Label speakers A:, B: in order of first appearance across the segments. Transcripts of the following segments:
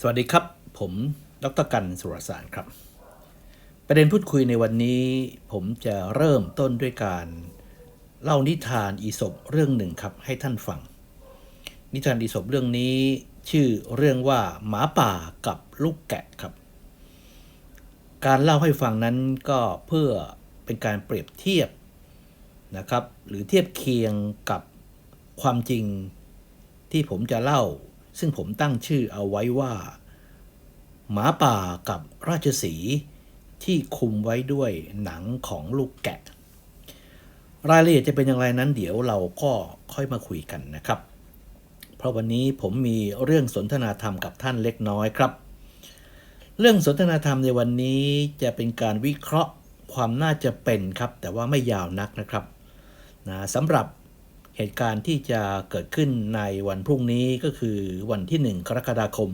A: สวัสดีครับ ผมดรกันสุรสารครับ ประเด็นพูดคุยในวันนี้ ผมจะเริ่มต้นด้วยการเล่านิทานอีสบเรื่องหนึ่งครับให้ท่านฟัง นิทานอีสบเรื่องนี้ชื่อเรื่องว่าหมาป่ากับลูกแกะครับ การเล่าให้ฟังนั้นก็เพื่อเป็นการเปรียบเทียบนะครับ หรือเทียบเคียงกับความจริงที่ผมจะเล่า ซึ่งผมตั้งชื่อเอาไว้ว่า หมาป่ากับราชสีที่คุมไว้ด้วยหนังของลูกแกะ รายละเอียดจะเป็นอย่างไรนั้นเดี๋ยวเราก็ค่อยมาคุยกันนะครับ เพราะวันนี้ผมมีเรื่องสนทนาธรรมกับท่านเล็กน้อยครับ เรื่องสนทนาธรรมในวันนี้จะเป็นการวิเคราะห์ความน่าจะเป็นครับ แต่ว่าไม่ยาวนักนะครับนะสำหรับ เหตุการณ์ที่จะเกิดขึ้นในวันพรุ่งนี้ก็คือวันที่ 1 กรกฎาคม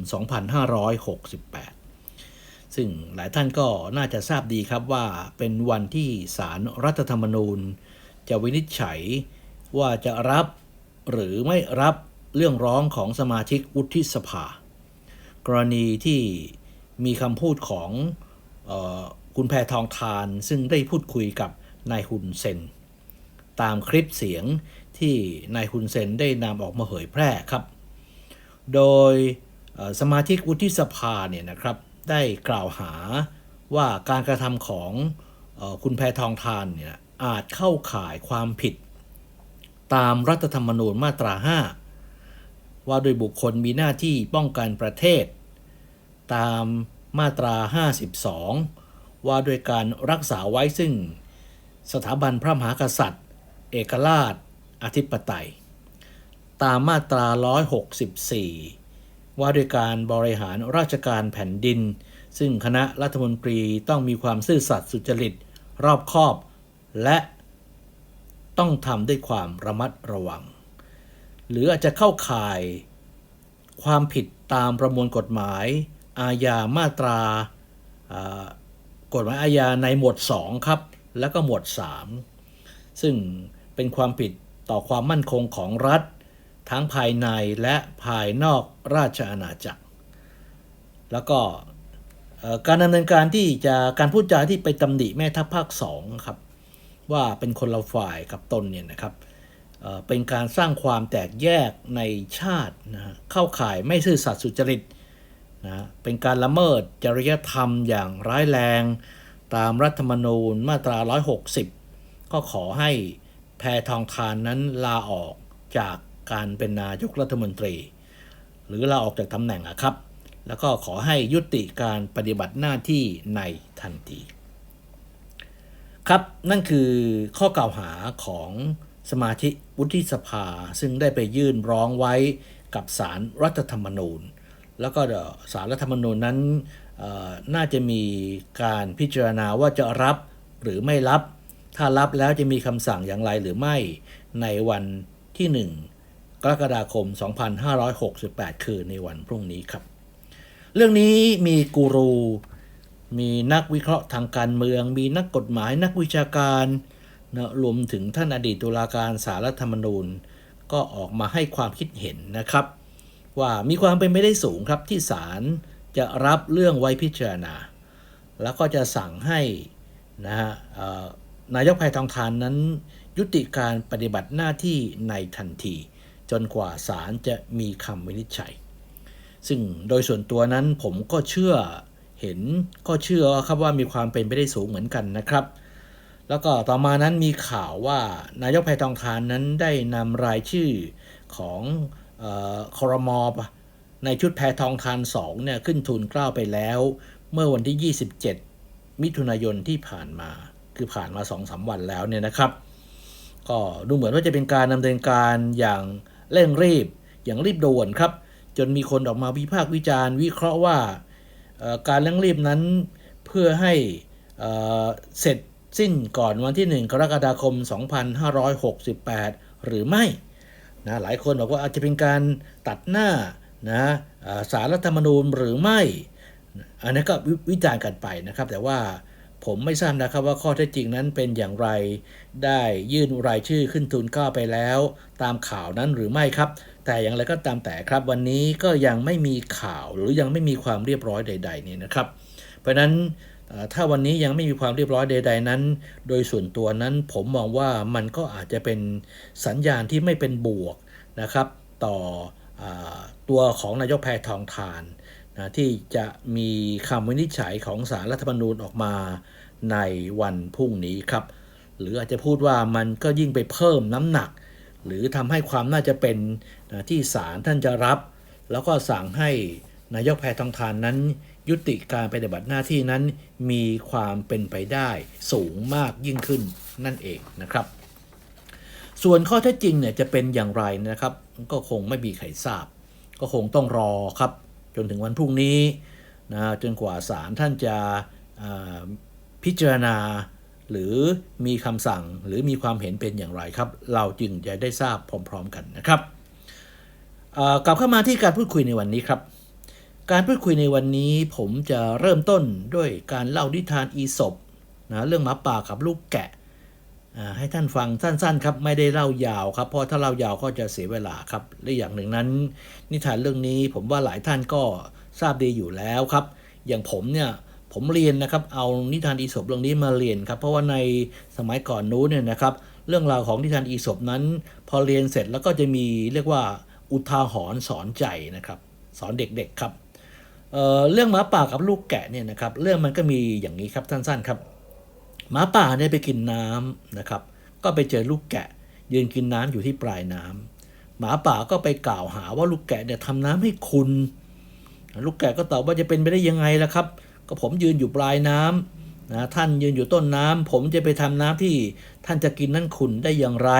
A: 2568 ซึ่งหลายท่านก็น่าจะทราบดีครับว่าเป็นวันที่ศาลรรัฐธรรมนูญ จะวินิจฉัยว่าจะรับหรือไม่รับเรื่องร้องของสมาชิกวุฒิสภา กรณีที่มีคำพูดของออคุณแพทองทานซึ่งได้พูดคุยกับนายฮุนเซน ตามคลิปเสียง ที่นายฮุนเซนได้นำออกมาเผยแพร่ครับ โดยสมาชิกวุฒิสภาเนี่ยนะครับได้กล่าวหาว่าการกระทำของอคุณแพทองทานเนี่ยอาจเข้าข่ายความผิด ตามรัฐธรรมนูญมาตรา 5 ว่าโดยบุคคลมีหน้าที่ป้องกันประเทศ ตามมาตรา 52 ว่าโดยการรักษาไว้ซึ่งสถาบันพระมหากษัตริย์ เอกราช อธิปไตย ตามมาตรา 164 ว่าด้วยการบริหารราชการแผ่นดิน ซึ่งคณะรัฐมนตรีต้องมีความซื่อสัตย์สุจริต รอบคอบ และต้องทำด้วยความระมัดระวัง หรืออาจจะเข้าข่าย ความผิดตามประมวลกฎหมาย อาญามาตรากฎหมายอาญาในหมวด 2 ครับ แล้วก็หมวด 3 ซึ่งเป็นความผิด ต่อความมั่นคงของรัฐ ทั้งภายในและภายนอกราชอาณาจักร แล้วก็การดำเนินการที่จะการพูดจาที่ไปตำหนิแม่ทัพภาคสองครับว่าเป็นคนละฝ่ายกับตนเนี่ยนะครับเป็นการสร้างความแตกแยกในชาตินะฮะเข้าข่ายไม่ซื่อสัตย์สุจริตนะเป็นการละเมิดจริยธรรมอย่างร้ายแรง ตามรัฐธรรมนูญมาตรา 160 ก็ขอให้ แพทองทานนั้นลาออกจากการเป็นนายกรัฐมนตรี หรือลาออกจากตำแหน่งอะครับ แล้วก็ขอให้ยุติการปฏิบัติหน้าที่ในทันที ครับนั่นคือข้อกล่าวหาของสมาชิกวุฒิสภาซึ่งได้ไปยื่นร้องไว้กับสารรัฐธรรมนูญ แล้วก็สารรัฐธรรมนูญนั้นน่าจะมีการพิจารณาว่าจะรับหรือไม่รับ ถ้ารับแล้วจะมีคำสั่งอย่างไรหรือไม่ในวันที่ 1 กรกฎาคม 2568 คือในวันพรุ่งนี้ครับ เรื่องนี้มีกูรู มีนักวิเคราะห์ทางการเมือง มีนักกฎหมายนักวิชาการนะรวมถึงท่านอดีตตุลาการสารรัฐธรรมนูญ ก็ออกมาให้ความคิดเห็นนะครับ ว่ามีความเป็นไปได้สูงครับที่ศาลจะรับเรื่องไว้พิจารณา แล้วก็จะสั่งให้นะฮะเอ่อ นายกแพทองทานนั้น ยุติการปฏิบัติหน้าที่ในทันที จนกว่าศาลจะมีคำวินิจฉัย ซึ่งโดยส่วนตัวนั้นผมก็เชื่อเห็นก็เชื่อครับว่ามีความเป็นไปได้สูงเหมือนกันนะครับ แล้วก็ต่อมานั้นมีข่าวว่านายกแพทองทานนั้นได้นำรายชื่อของออคอรมอในชุดแพทองทาน2เนี่ยขึ้นทุนเกล้าไปแล้ว เมื่อวันที่ 27 มิถุนายนที่ผ่านมา คือผ่านมา2-3วันแล้วเนี่ยนะครับ ก็ดูเหมือนว่าจะเป็นการดำเนินการอย่างเร่งรีบอย่างรีบด่วนครับ จนมีคนออกมาวิพากษ์วิจารณ์ วิเคราะห์ว่าการเร่งรีบนั้นเพื่อให้เเสร็จสิ้นก่อนวันที่ 1 กรกฎาคม 2568 หรือไม่นะหลายคนบอกว่าอาจจะเป็นการตัดหน้านะสารรัฐธรรมนูญหรือไม่ อันนี้ก็วิวิจารณ์กันไปนะครับ แต่ว่า ผมไม่ทราบนะครับว่าข้อเท็จจริงนั้นเป็นอย่างไร ได้ยื่นรายชื่อขึ้นทุนก้าไปแล้ว ตามข่าวนั้นหรือไม่ครับ แต่อย่างไรก็ตามแต่ครับ วันนี้ก็ยังไม่มีข่าวหรือยังไม่มีความเรียบร้อยใด ๆ นี่นะครับ เพราะนั้นถ้าวันนี้ยังไม่มีความเรียบร้อยใด ๆนั้น โดยส่วนตัวนั้นผมมองว่ามันก็อาจจะเป็นสัญญาณที่ไม่เป็นบวกนะครับ ต่ออตัวของนายกแพทองทาน นะที่จะมีคำวินิจฉัยของสารรัฐธรรมนูญออกมาในวันพรุ่งนี้ครับ หรืออาจจะพูดว่ามันก็ยิ่งไปเพิ่มน้ำหนัก หรือทำให้ความน่าจะเป็นนะที่ศาลท่านจะรับ แล้วก็สั่งให้นายกแพทองทานนั้น ยุติการปฏิบัติหน้าที่นั้นมีความเป็นไปได้สูงมากยิ่งขึ้นนั่นเองนะครับ ส่วนข้อเท็จจริงเนี่ยจะเป็นอย่างไรนะครับ ก็คงไม่มีใครทราบ ก็คงต้องรอครับ จนถึงวันพรุ่งนี้นะจนกว่าศาลท่านจะพิจารณา หรือมีคำสั่งหรือมีความเห็นเป็นอย่างไรครับ เราจึงจะได้ทราบพร้อมๆกันนะครับกลับเข้ามาที่การพูดคุยในวันนี้ครับ การพูดคุยในวันนี้ผมจะเริ่มต้นด้วยการเล่านิทานอีสปนะเรื่องหมาป่ากับลูกแกะ ให้ท่านฟังสั้นๆครับไม่ได้เล่ายาวครับเพราะถ้าเล่ายาวก็จะเสียเวลาครับและอย่างหนึ่งนั้น นิทานเรื่องนี้ผมว่าหลายท่านก็ทราบดีอยู่แล้วครับ อย่างผมเนี่ยผมเรียนนะครับเอานิทานอีสปเรื่องนี้มาเรียนครับเพราะว่าในสมัยก่อนนู้นเนี่ยนะครับ เรื่องราวของนิทานอีสปนั้น พอเรียนเสร็จแล้วก็จะมีเรียกว่าอุทาหรณ์สอนใจนะครับ สอนเด็กๆครับเเรื่องหมาป่ากับลูกแกะเนี่ยนะครับ เรื่องมันก็มีอย่างนี้ครับสั้นๆครับ หมาป่าเนี่ยไปกินน้ำนะครับ ก็ไปเจอลูกแกะ ยืนกินน้ำอยู่ที่ปลายน้ำหมาป่าก็ไปกล่าวหาว่าลูกแกะเนี่ยทำน้ำให้คุณ ลูกแกะก็ตอบว่าจะเป็นไปได้ยังไงล่ะครับ ก็ผมยืนอยู่ปลายน้ำนะท่านยืนอยู่ต้นน้ำผมจะไปทำน้ำที่ท่านจะกินนั่นคุณได้อย่างไร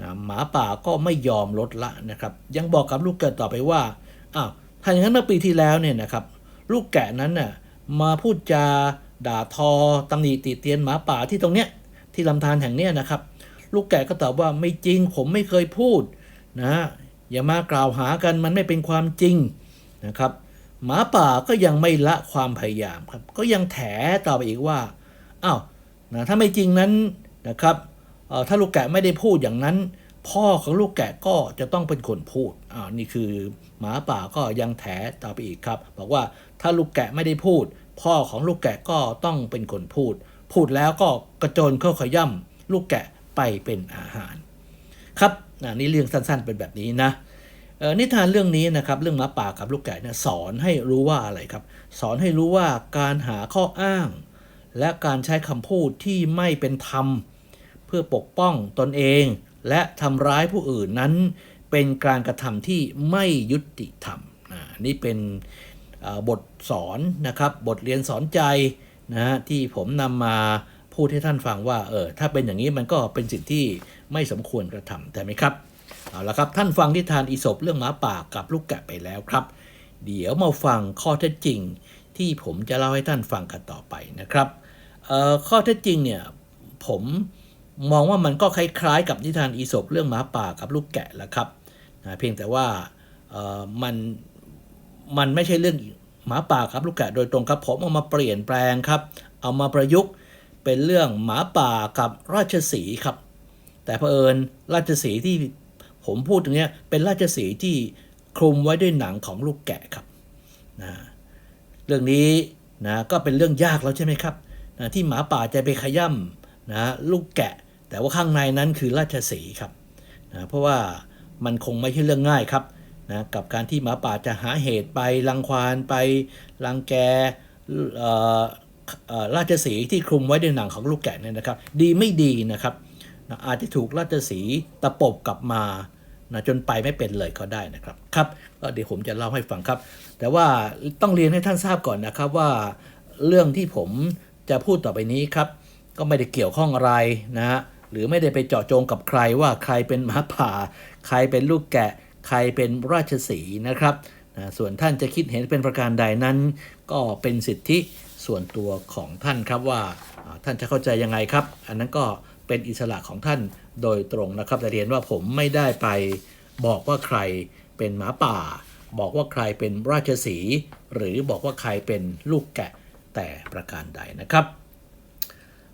A: นะหมาป่าก็ไม่ยอมลดละนะครับ ยังบอกกับลูกแกะต่อไปว่าอ้าวถ้าอย่างนั้นเมื่อปีที่แล้วเนี่ยนะครับ ลูกแกะนั้นน่ะมาพูดจา ด่าทอตำหนิติเตียนหมาป่าที่ตรงเนี้ยที่ลำธารแห่งเนี้ยนะครับ ลูกแกะก็ตอบว่าไม่จริงผมไม่เคยพูดนะอย่ามากล่าวหากันมันไม่เป็นความจริงนะครับ หมาป่าก็ยังไม่ละความพยายามครับ ก็ยังแถต่อไปอีกว่าอ้าวนะถ้าไม่จริงนั้นนะครับถ้าลูกแกะไม่ได้พูดอย่างนั้น พ่อของลูกแกะก็จะต้องเป็นคนพูดอ่านี่คือหมาป่าก็ยังแถต่อไปอีกครับ บอกว่าถ้าลูกแกะไม่ได้พูด พ่อของลูกแกะก็ต้องเป็นคนพูด พูดแล้วก็กระโจนเข้าขย่ำลูกแกะไปเป็นอาหาร ครับอ่านี่เรื่องสั้นๆเป็นแบบนี้นะนิทานเรื่องนี้นะครับเรื่องหมาป่ากับลูกแกะเนี่ยสอนให้รู้ว่าอะไรครับ สอนให้รู้ว่าการหาข้ออ้าง และการใช้คำพูดที่ไม่เป็นธรรม เพื่อปกป้องตนเอง และทำร้ายผู้อื่นนั้น เป็นการกระทำที่ไม่ยุติธรรมอ่านี่เป็น บทสอนนะครับบทเรียนสอนใจนะฮะที่ผมนำมาพูดให้ท่านฟังว่าเออถ้าเป็นอย่างนี้มันก็เป็นสิ่งที่ไม่สมควรกระทำแต่ไหมครับเอาละครับท่านฟังที่ทานอีสบเรื่องหมาป่ากับลูกแกะไปแล้วครับ เดี๋ยวมาฟังข้อเท็จจริง ที่ผมจะเล่าให้ท่านฟังกันต่อไปนะครับออข้อเท็จจริงเนี่ยผมมองว่ามันก็คล้ายๆ กับนิทานอีสบเรื่องหมาป่ากับลูกแกะแหละครับนะเพียงแต่ว่าออมัน มันไม่ใช่เรื่องหมาป่าครับลูกแกะโดยตรงครับ ผมเอามาเปลี่ยนแปลงครับ เอามาประยุกต์เป็นเรื่องหมาป่ากับราชสีครับ แต่เผอิญราชสีที่ผมพูดถึงเนี้ยเป็นราชสีที่คลุมไว้ด้วยหนังของลูกแกะครับนะเรื่องนี้นะก็เป็นเรื่องยากแล้วใช่ไหมครับนะที่หมาป่าจะไปขย่ำนะลูกแกะ แต่ว่าข้างในนั้นคือราชสีครับนะเพราะว่ามันคงไม่ใช่เรื่องง่ายครับ นะกับการที่หมาป่าจะหาเหตุไปรังควานไปรังแก่ราชสีที่คลุมไว้ด้วยหนังของลูกแกะเนี่ยนะครับ ดีไม่ดีนะครับนะอาจจะถูกราชสีตะปบกลับมานะจนไปไม่เป็นเลยก็ได้นะครับครับก็เดี๋ยวผมจะเล่าให้ฟังครับ แต่ว่าต้องเรียนให้ท่านทราบก่อนนะครับว่าเรื่องที่ผมจะพูดต่อไปนี้ครับ ก็ไม่ได้เกี่ยวข้องอะไรนะฮะหรือไม่ได้ไปเจาะจงกับใครว่าใครเป็นหมาป่า ใครเป็นลูกแกะ ใครเป็นราชสีนะครับนะส่วนท่านจะคิดเห็นเป็นประการใดนั้น ก็เป็นสิทธิส่วนตัวของท่านครับว่าท่านจะเข้าใจยังไงครับ อันนั้นก็เป็นอิสระของท่านโดยตรงนะครับแต่เรียนว่าผมไม่ได้ไปบอกว่าใครเป็นหมาป่า บอกว่าใครเป็นราชสีห์หรือบอกว่าใครเป็นลูกแกะแต่ประการใดนะครับ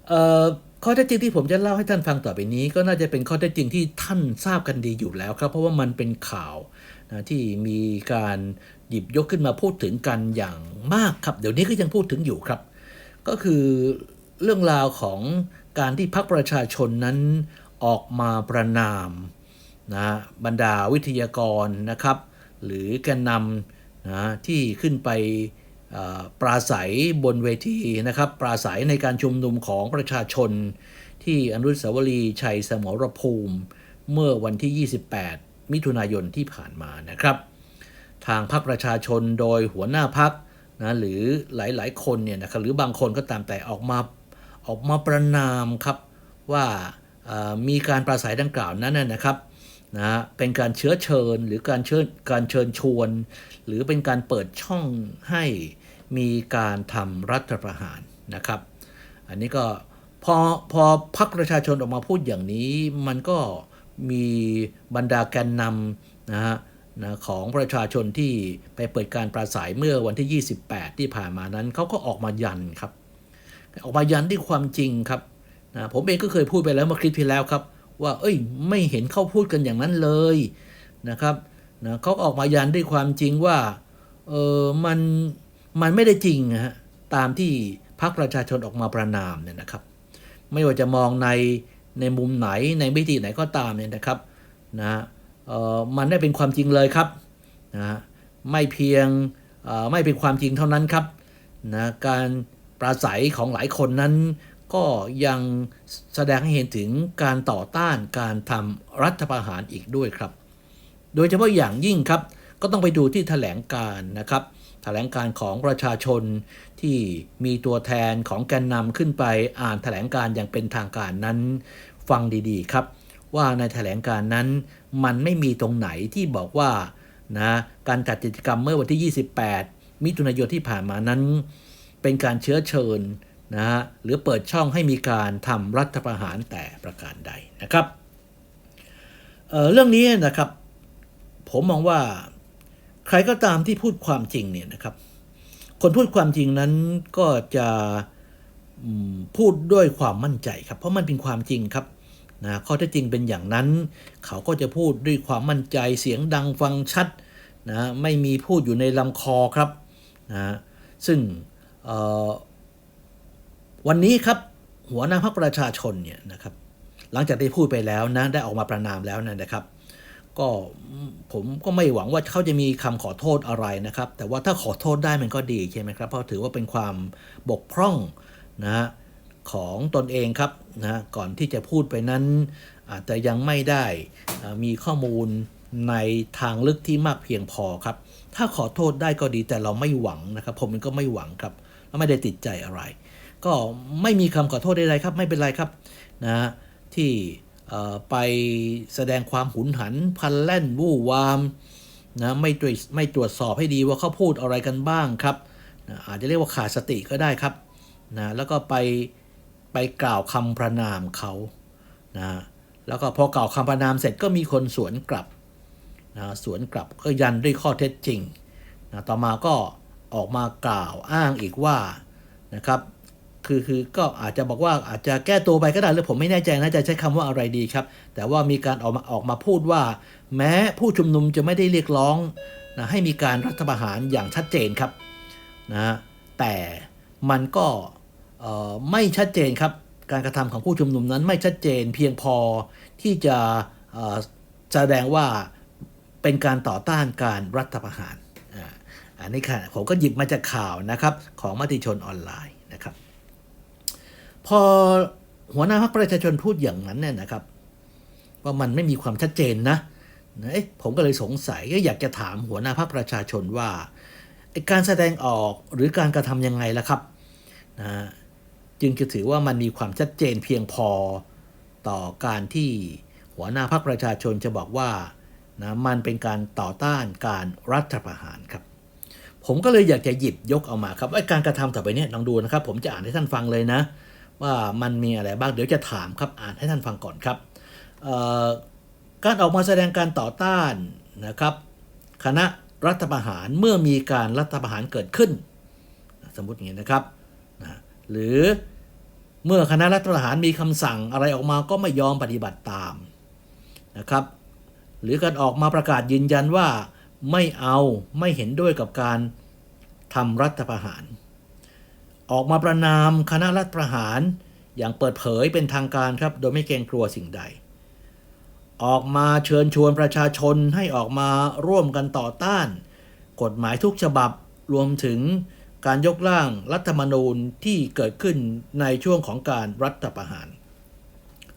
A: เอ่อ ข้อเท็จจริงที่ผมจะเล่าให้ท่านฟังต่อไปนี้ ก็น่าจะเป็นข้อเท็จจริงที่ท่านทราบกันดีอยู่แล้วครับ เพราะว่ามันเป็นข่าวนะที่มีการหยิบยกขึ้นมาพูดถึงกันอย่างมากครับ เดี๋ยวนี้ก็ยังพูดถึงอยู่ครับ ก็คือเรื่องราวของการที่พรรคประชาชนนั้นออกมาประนามนะบรรดาวิทยากรนะครับ หรือแกนนำนะที่ขึ้นไป ปราศัยบนเวทีนะครับ ปราศัยในการชุมนุมของประชาชน ที่อนุสาวรีย์ชัยสมรภูมิ เมื่อวันที่ 28 มิถุนายนที่ผ่านมานะครับ ทางพรรคประชาชนโดยหัวหน้าพรรคนะหรือหลายๆคนเนี่ยนะครับหรือบางคนก็ตามแต่ออกมาออกมาประนามครับว่ามีการปราศัยดังกล่าวนั้นนะนะครับนะเป็นการเชื้อเชิญหรือการเชิญการเชิญชวน หรือเป็นการเปิดช่องให้ มีการทำรัฐประหารนะครับ อันนี้ก็พอพอพรรคประชาชนออกมาพูดอย่างนี้มันก็มีบรรดาแกนนำนะฮะนะของประชาชนที่ไปเปิดการปราศัยเมื่อวันที่ 28 ที่ผ่านมานั้นเขาก็ออกมายันครับ ออกมายันด้วยความจริงครับนะผมเองก็เคยพูดไปแล้วเมื่อคลิปที่แล้วครับ ว่า เอ้ย ไม่เห็นเขาพูดกันอย่างนั้นเลยนะครับนะเขาออกมายันด้วยความจริงว่าเออมัน มันไม่ได้จริงนะฮะตามที่พรรคประชาชนออกมาประนามเนี่ยนะครับ ไม่ว่าจะมองในในมุมไหนในมิติไหนก็ตามเนี่ยนะครับนะเอ่อมันได้เป็นความจริงเลยครับนะไม่เพียงเอ่อไม่เป็นความจริงเท่านั้นครับนะการปราศัยของหลายคนนั้น ก็ยังแสดงให้เห็นถึงการต่อต้านการทำรัฐประหารอีกด้วยครับ โดยเฉพาะอย่างยิ่งครับ ก็ต้องไปดูที่แถลงการนะครับ ถลงการของประชาชน ที่มีตัวแทนของแกนนำขึ้นไปอ่านแถลงการอย่างเป็นทางการนั้น ฟังดีๆครับ ว่าในแถลงการนั้นมันไม่มีตรงไหนที่บอกว่านะการจัดกิจกรรมเมื่อวันที่ 28 มิถุนายนที่ผ่านมานั้น เป็นการเชื้อเชิญนะฮะหรือเปิดช่องให้มีการทำรัฐประหารแต่ประการใดนะครับเเรื่องนี้นะครับผมมองว่า ใครก็ตามที่พูดความจริงเนี่ยนะครับ คนพูดความจริงนั้นก็จะพูดด้วยความมั่นใจครับ เพราะมันเป็นความจริงครับนะข้อเท็จจริงเป็นอย่างนั้น เขาก็จะพูดด้วยความมั่นใจเสียงดังฟังชัดนะไม่มีพูดอยู่ในลำคอครับนะซึ่งวันนี้ครับหัวหน้าพรรคประชาชนเนี่ยนะครับหลังจากได้พูดไปแล้วนะได้ออกมาประนามแล้วนะครับ ก็ผมก็ไม่หวังว่าเขาจะมีคำขอโทษอะไรนะครับ แต่ว่าถ้าขอโทษได้มันก็ดีใช่ไหมครับเพราะถือว่าเป็นความบกพร่องนะฮะของตนเองครับนะก่อนที่จะพูดไปนั้น อาจจะยังไม่ได้มีข้อมูลในทางลึกที่มากเพียงพอครับ ถ้าขอโทษได้ก็ดีแต่เราไม่หวังนะครับ ผมก็ไม่หวังครับและไม่ได้ติดใจอะไร ก็ไม่มีคำขอโทษใดๆครับ ไม่เป็นไรครับนะฮะที่ ไปแสดงความหุนหัน พันแล่นวู่วามนะไม่ตรวจไม่ตรวจสอบให้ดีว่าเขาพูดอะไรกันบ้างครับนะอาจจะเรียกว่าขาดสติก็ได้ครับนะแล้วก็ไปไปกล่าวคำประนามเขานะแล้วก็พอกล่าวคำประนามเสร็จก็มีคนสวนกลับนะสวนกลับก็ยันด้วยข้อเท็จจริงนะต่อมาก็ออกมากล่าวอ้างอีกว่านะครับ คือคือก็อาจจะบอกว่าอาจจะแก้ตัวไปก็ได้หรือผมไม่แน่ใจนะจะใช้คำว่าอะไรดีครับ แต่ว่ามีการออกมาออกมาพูดว่า แม้ผู้ชุมนุมจะไม่ได้เรียกร้องนะให้มีการรัฐประหารอย่างชัดเจนครับนะแต่มันก็ไม่ชัดเจนครับ การกระทำของผู้ชุมนุมนั้นไม่ชัดเจน เพียงพอที่จะแสดงว่าเป็นการต่อต้านการรัฐประหารอันนี้ค่ะผมก็หยิบมาจากข่าวนะครับของมติชนออนไลน์นะครับ พอหัวหน้าพรรคประชาชนพูดอย่างนั้นเนี่ยนะครับ ว่ามันไม่มีความชัดเจนนะเอ๊ะผมก็เลยสงสัยก็อยากจะถามหัวหน้าพรรคประชาชนว่าการแสดงออกหรือการกระทำยังไงล่ะครับนะจึงจะถือว่ามันมีความชัดเจนเพียงพอต่อการที่หัวหน้าพรรคประชาชนจะบอกว่านะมันเป็นการต่อต้านการรัฐประหารครับ ผมก็เลยอยากจะหยิบยกเอามาครับไอ้การกระทำต่อไปเนี้ลองดูนะครับ ผมจะอ่านให้ท่านฟังเลยนะ ว่ามันมีอะไรบ้างเดี๋ยวจะถามครับอ่านให้ท่านฟังก่อนครับการออกมาแสดงการต่อต้านนะครับ คณะรัฐประหารเมื่อมีการรัฐประหารเกิดขึ้น สมมติอย่างนี้นะครับนะหรือเมื่อคณะรัฐประหารมีคำสั่งอะไรออกมาก็ไม่ยอมปฏิบัติตามนะครับ หรือการออกมาประกาศยืนยันว่าไม่เอาไม่เห็นด้วยกับการทำรัฐประหาร ออกมาประนามคณะรัฐประหารอย่างเปิดเผยเป็นทางการครับ โดยไม่เกรงกลัวสิ่งใด ออกมาเชิญชวนประชาชนให้ออกมาร่วมกันต่อต้าน กฎหมายทุกฉบับรวมถึงการยกร่างรัฐธรรมนูญที่เกิดขึ้นในช่วงของการรัฐประหาร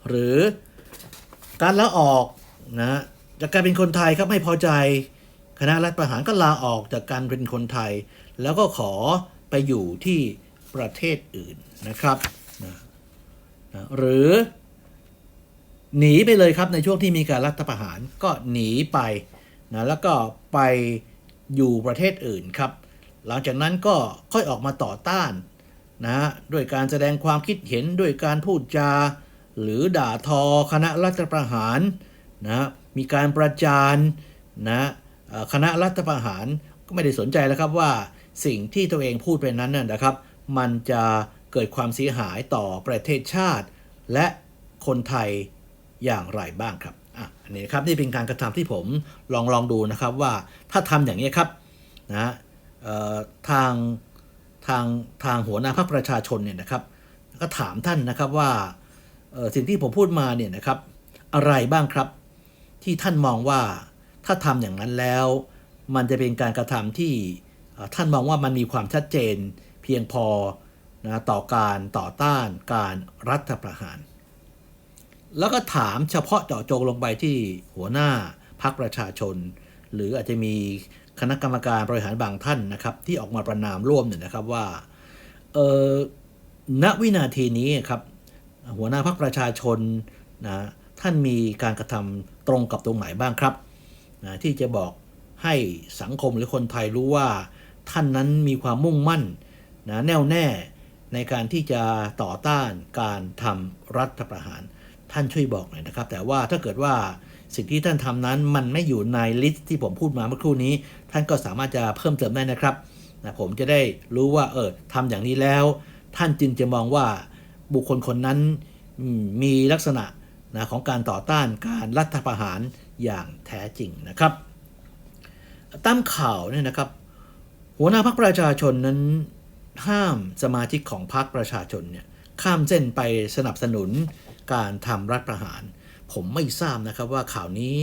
A: หรือการลาออกนะจากการเป็นคนไทยครับไม่พอใจคณะรัฐประหารก็ลาออกจากการเป็นคนไทย แล้วก็ขอไปอยู่ที่ ประเทศอื่นนะครับนะนะหรือ หนีไปเลยครับในช่วงที่มีการรัฐประหารก็หนีไปนะแล้วก็ไปอยู่ประเทศอื่นครับ หลังจากนั้นก็ค่อยออกมาต่อต้านนะด้วยการแสดงความคิดเห็นด้วยการพูดจา หรือด่าทอคณะรัฐประหารนะมีการประจานนะคณะรัฐประหารก็ไม่ได้สนใจแล้วครับว่าสิ่งที่ตัวเองพูดไปนั้นนะครับ มันจะเกิดความเสียหายต่อประเทศชาติ และคนไทยอย่างไรบ้างครับอะอันนี้ครับนี่เป็นการกระทำที่ผมลองลองดูนะครับว่าถ้าทำอย่างนี้ครับนะทางทางทางหัวหน้าพรรคประชาชนเนี่ยนะครับ ก็ถามท่านนะครับว่าสิ่งที่ผมพูดมาเนี่ยนะครับ อะไรบ้างครับ ที่ท่านมองว่าถ้าทำอย่างนั้นแล้ว มันจะเป็นการกระทำที่ท่านมองว่ามันมีความชัดเจน เพียงพอนะต่อการต่อต้านการรัฐประหาร แล้วก็ถามเฉพาะเจาะจงลงไปที่หัวหน้าพักประชาชน หรืออาจจะมีคณะกรรมการบริหารบางท่านนะครับ ที่ออกมาประนามร่วมเนี่ยนะครับว่าเออณวินาทีนี้ครับหัวหน้าพักประชาชนนะท่านมีการกระทำตรงกับตรงไหนบ้างครับนะที่จะบอกให้สังคมหรือคนไทยรู้ว่าท่านนั้นมีความมุ่งมั่น นะแน่วแน่ในการที่จะต่อต้านการทำรัฐประหาร ท่านช่วยบอกหน่อยนะครับ แต่ว่าถ้าเกิดว่าสิ่งที่ท่านทำนั้นมันไม่อยู่ในลิสต์ที่ผมพูดมาเมื่อครู่นี้ ท่านก็สามารถจะเพิ่มเติมได้นะครับนะผมจะได้รู้ว่าเออทำอย่างนี้แล้ว ท่านจึงจะมองว่าบุคคลคนนั้นมมีลักษณะนะของการต่อต้านการรัฐประหารอย่างแท้จริงนะครับตามข่าวเนี่ยนะครับ หัวหน้าพรรคประชาชนนั้น ห้ามสมาชิกของพรรคประชาชนเนี่ยข้ามเส้นไปสนับสนุนการทำรัฐประหาร ผมไม่ทราบนะครับว่าข่าวนี้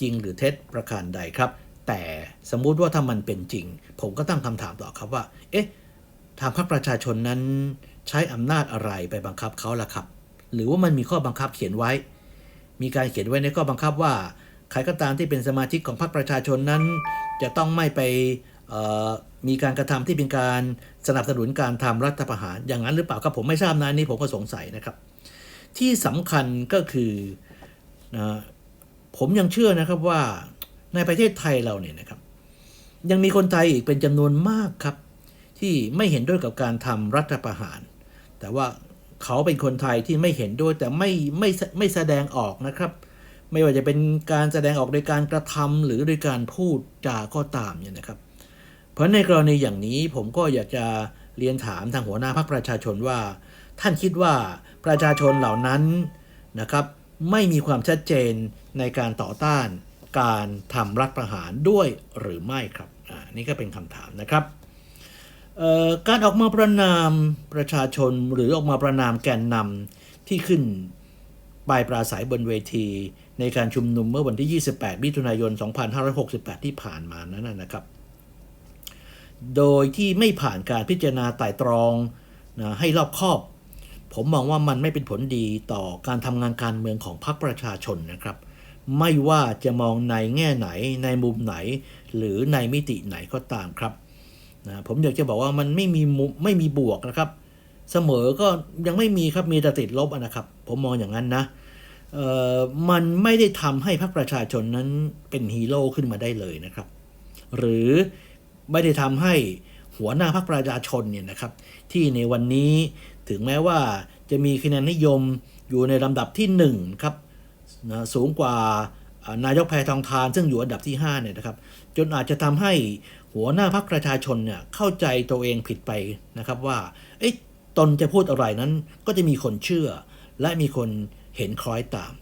A: จริงหรือเท็จประการใดครับ แต่สมมุติว่าถ้ามันเป็นจริง ผมก็ตั้งคำถามต่อครับว่า เอ๊ะทางพรรคประชาชนนั้นใช้อำนาจอะไรไปบังคับเขาล่ะครับ หรือว่ามันมีข้อบังคับเขียนไว้ มีการเขียนไว้ในข้อบังคับว่าใครก็ตามที่เป็นสมาชิกของพรรคประชาชนนั้น จะต้องไม่ไป มีการกระทำที่เป็นการสนับสนุนการทำรัฐประหารอย่างนั้นหรือเปล่าครับผมไม่ทราบนะนนี่ผมก็สงสัยนะครับ ที่สำคัญก็คือนะผมยังเชื่อนะครับว่าในประเทศไทยเราเนี่ยนะครับ ยังมีคนไทยอีกเป็นจำนวนมากครับ ที่ไม่เห็นด้วยกับการทำรัฐประหาร แต่ว่าเขาเป็นคนไทยที่ไม่เห็นด้วยแต่ไม่ไม่ไม่แสดงออกนะครับ ไม่ว่าจะเป็นการแสดงออกโดยการกระทำหรือโดยการพูดจาก็ตามเนี่ยนะครับ เพราะในกรณีอย่างนี้ผมก็อยากจะเรียนถามทางหัวหน้าพรรคประชาชนว่า ท่านคิดว่าประชาชนเหล่านั้นนะครับไม่มีความชัดเจนในการต่อต้านการทำรัฐประหารด้วยหรือไม่ครับอ่านี่ก็เป็นคำถามนะครับการออกมาประนามประชาชนหรือออกมาประนามแกนนำที่ขึ้นปลายปราศัยบนเวที ในการชุมนุมเมื่อวันที่ 28 มิถุนายน 2568 ที่ผ่านมานั้นนะครับ โดยที่ไม่ผ่านการพิจารณาไต่ตรองนะให้รอบคอบ ผมมองว่ามันไม่เป็นผลดีต่อการทำงานการเมืองของพรรคประชาชนนะครับ ไม่ว่าจะมองในแง่ไหนในมุมไหน หรือในมิติไหนก็ตามครับนะผมอยากจะบอกว่ามันไม่มีมุมไม่มีบวกนะครับ เสมอก็ยังไม่มีครับมีแต่ติดลบนะครับ ผมมองอย่างนั้นนะมันไม่ได้ทำให้พรรคประชาชนนั้นเป็นฮีโร่ขึ้นมาได้เลยนะครับ หรือ ไม่ได้ทำให้หัวหน้าพรรคประชาชนเนี่ยนะครับ ที่ในวันนี้ถึงแม้ว่าจะมีคะแนนนิยมอยู่ในลำดับที่1ครับนะสูงกว่านายกแพทองทาน ซึ่งอยู่อันดับที่5เนี่ยนะครับ จนอาจจะทำให้หัวหน้าพรรคประชาชนเนี่ยเข้าใจตัวเองผิดไปนะครับว่าเอ๊ะตนจะพูดอะไรนั้นก็จะมีคนเชื่อ และมีคนเห็นคล้อยตาม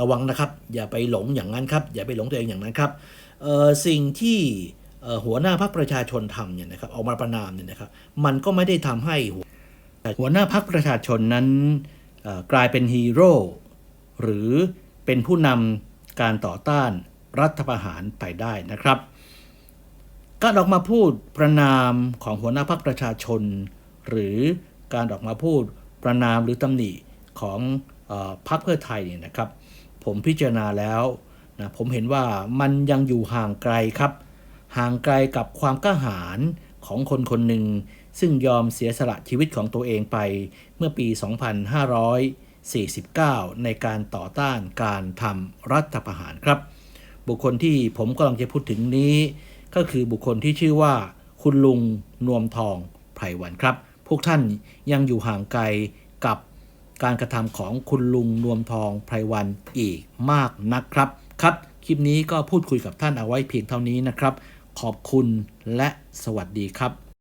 A: ระวังนะครับ อย่าไปหลงอย่างนั้นครับ อย่าไปหลงตัวเองอย่างนั้นครับสิ่งที่ หัวหน้าพรรคประชาชนทำเนี่ยนะครับออกมาประนามเนี่ยนะครับ มันก็ไม่ได้ทำให้หัวหน้าพรรคประชาชนนั้นกลายเป็นฮีโร่หรือเป็นผู้นำการต่อต้านรัฐประหารไปได้นะครับ การออกมาพูดประนามของหัวหน้าพรรคประชาชน หรือการออกมาพูดประนามหรือตำหนิของออพรรคเพื่อไทยเนี่ยนะครับ ผมพิจารณาแล้วนะผมเห็นว่ามันยังอยู่ห่างไกลครับ ห่างไกลกับความกล้าหาญของคนคนหนึ่ง ซึ่งยอมเสียสละชีวิตของตัวเองไปเมื่อปี 2549 ในการต่อต้านการทำรัฐประหารครับ บุคคลที่ผมกำลังจะพูดถึงนี้ ก็คือบุคคลที่ชื่อว่า คุณลุงนวมทองไพรวันครับ พวกท่านยังอยู่ห่างไกลกับการกระทำของคุณลุงนวมทองไพรวันอีกมากนักครับ ครับ คลิปนี้ก็พูดคุยกับท่านเอาไว้เพียงเท่านี้นะครับ ขอบคุณและสวัสดีครับ